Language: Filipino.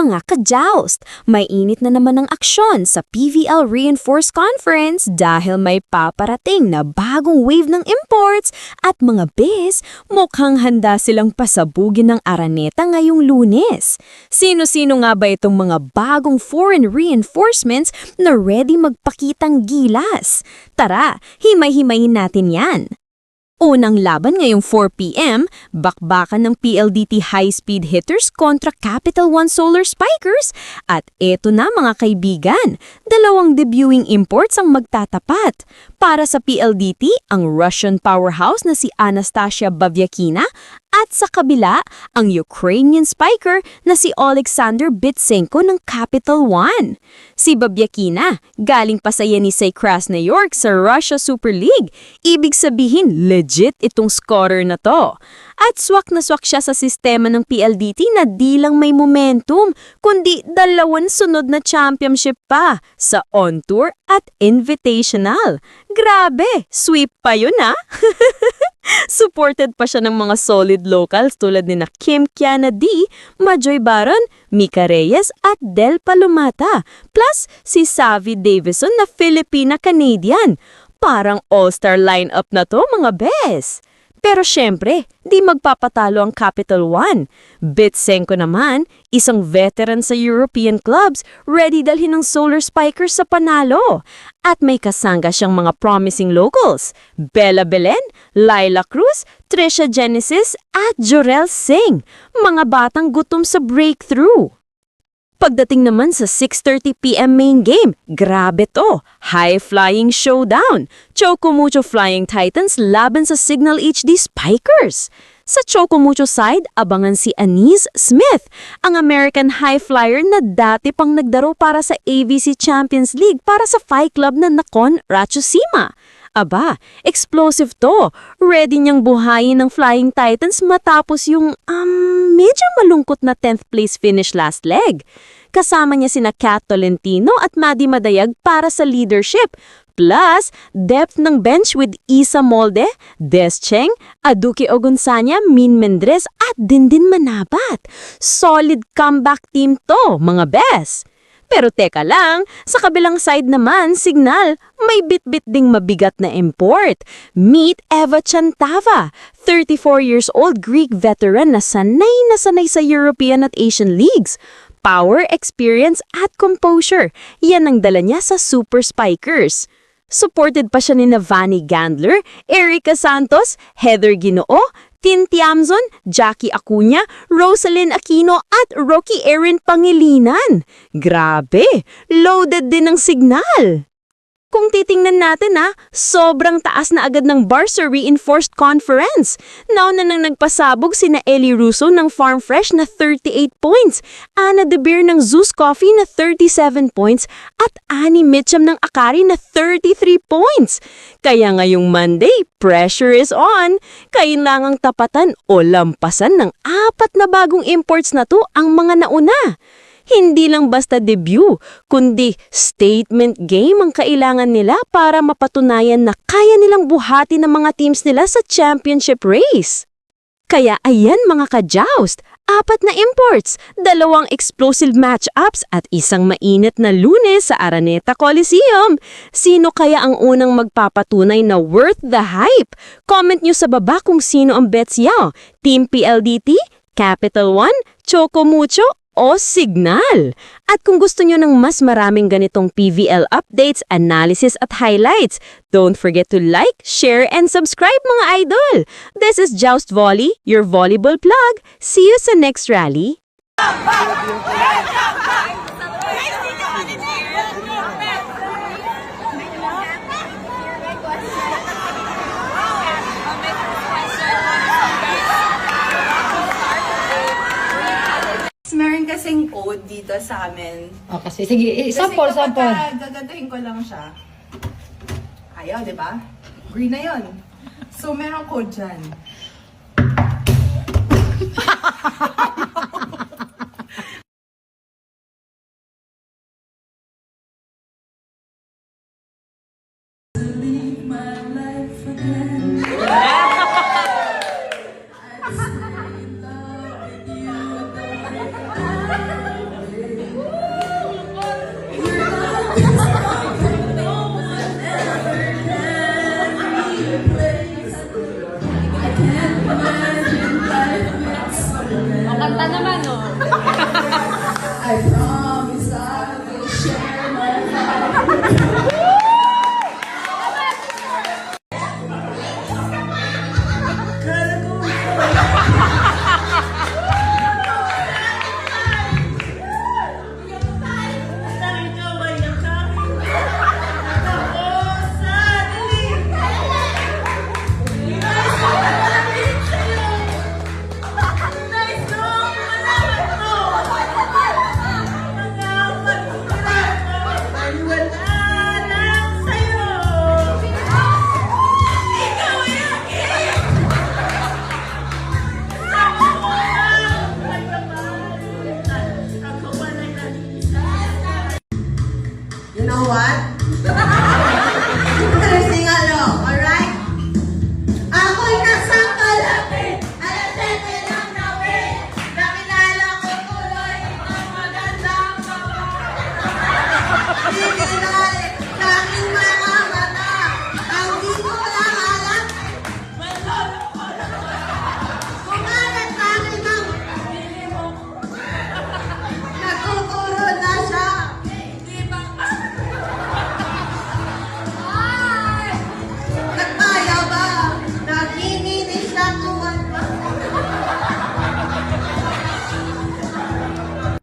Mga ka-joust, may init na naman ang aksyon sa PVL Reinforced Conference dahil may paparating na bagong wave ng imports at mga bis mukhang handa silang pasabugin ng Araneta ngayong lunes. Sino-sino nga ba itong mga bagong foreign reinforcements na ready magpakitang gilas? Tara, himay-himayin natin yan. Unang laban ngayong 4pm, bakbakan ng PLDT high-speed hitters kontra Capital One Solar Spikers. At eto na mga kaibigan, dalawang debuting imports ang magtatapat. Para sa PLDT, ang Russian powerhouse na si Anastasia Bavyakina at sa kabila, ang Ukrainian spiker na si Alexander Bitsenko ng Capital One. Si Babyakina, galing pa sa Yenisei Krasny York sa Russia Super League. Ibig sabihin, legit itong scorer na to. At swak na swak siya sa sistema ng PLDT na di lang may momentum, kundi dalawan sunod na championship pa sa on-tour at invitational. Grabe, sweep pa yun ah! Supported pa siya ng mga solid locals tulad ni na Kim Kiana D, Majoy Baron, Mika Reyes at Del Palomata, plus si Savi Davison na Filipina-Canadian. Parang all-star lineup na to mga bes. Pero syempre, di magpapatalo ang Capital One. Bitsenko naman, isang veteran sa European clubs, ready dalhin ng Solar Spikers sa panalo. At may kasangga siyang mga promising locals, Bella Belen, Laila Cruz, Trisha Genesis at Jorel Singh, mga batang gutom sa breakthrough. Pagdating naman sa 6.30pm main game, grabe to, high-flying showdown. Chocomucho Flying Titans laban sa Signal HD Spikers. Sa Chocomucho side, abangan si Anise Smith, ang American high flyer na dati pang nagdaro para sa AVC Champions League para sa Fight Club na Nakon Ratchusima. Aba, explosive to. Ready niyang buhayin ng Flying Titans matapos yung um, medyo malungkot na 10th place finish last leg. Kasama niya sina Kat Tolentino at Maddie Madayag para sa leadership. Plus, depth ng bench with Isa Molde, Des Cheng, Aduki Ogunsanya, Min Mendres at Dindin Manabat. Solid comeback team to, mga best! Pero teka lang, sa kabilang side naman, signal, may bit-bit ding mabigat na import. Meet Eva Chantava, 34 years old Greek veteran na sanay na sanay sa European at Asian leagues. Power, experience at composure, yan ang dala niya sa Super Spikers. Supported pa siya ni Navani Gandler, Erica Santos, Heather Ginoo, Tin Tiamzon, Jackie Acuña, Rosalyn Aquino at Rocky Erin Pangilinan. Grabe, loaded din ng signal. Kung titingnan natin ha, sobrang taas na agad ng Barca Reinforced Conference. Nauna nang nagpasabog sina Ellie Russo ng Farm Fresh na 38 points, Ana De Beer ng Zeus Coffee na 37 points, at Annie Mitchum ng Akari na 33 points. Kaya ngayong Monday, pressure is on. Kailangang tapatan o lampasan ng apat na bagong imports na to ang mga nauna. Hindi lang basta debut, kundi statement game ang kailangan nila para mapatunayan na kaya nilang buhati ng mga teams nila sa championship race. Kaya ayan mga ka-joust, apat na imports, dalawang explosive match-ups at isang mainit na lunes sa Araneta Coliseum. Sino kaya ang unang magpapatunay na worth the hype? Comment nyo sa baba kung sino ang bets yaw. Team PLDT, Capital One, Choco Mucho o Signal. At kung gusto nyo ng mas maraming ganitong PVL updates, analysis at highlights, don't forget to like, share, and subscribe mga idol! This is Joust Volley, your volleyball plug. See you sa next rally. code dito sa amin. Oh, kasi sige, eh, sample, sample. Kasi gagadahin ko lang siya. Ayaw, di ba? Green na yon. So, meron code dyan. Leave my life again.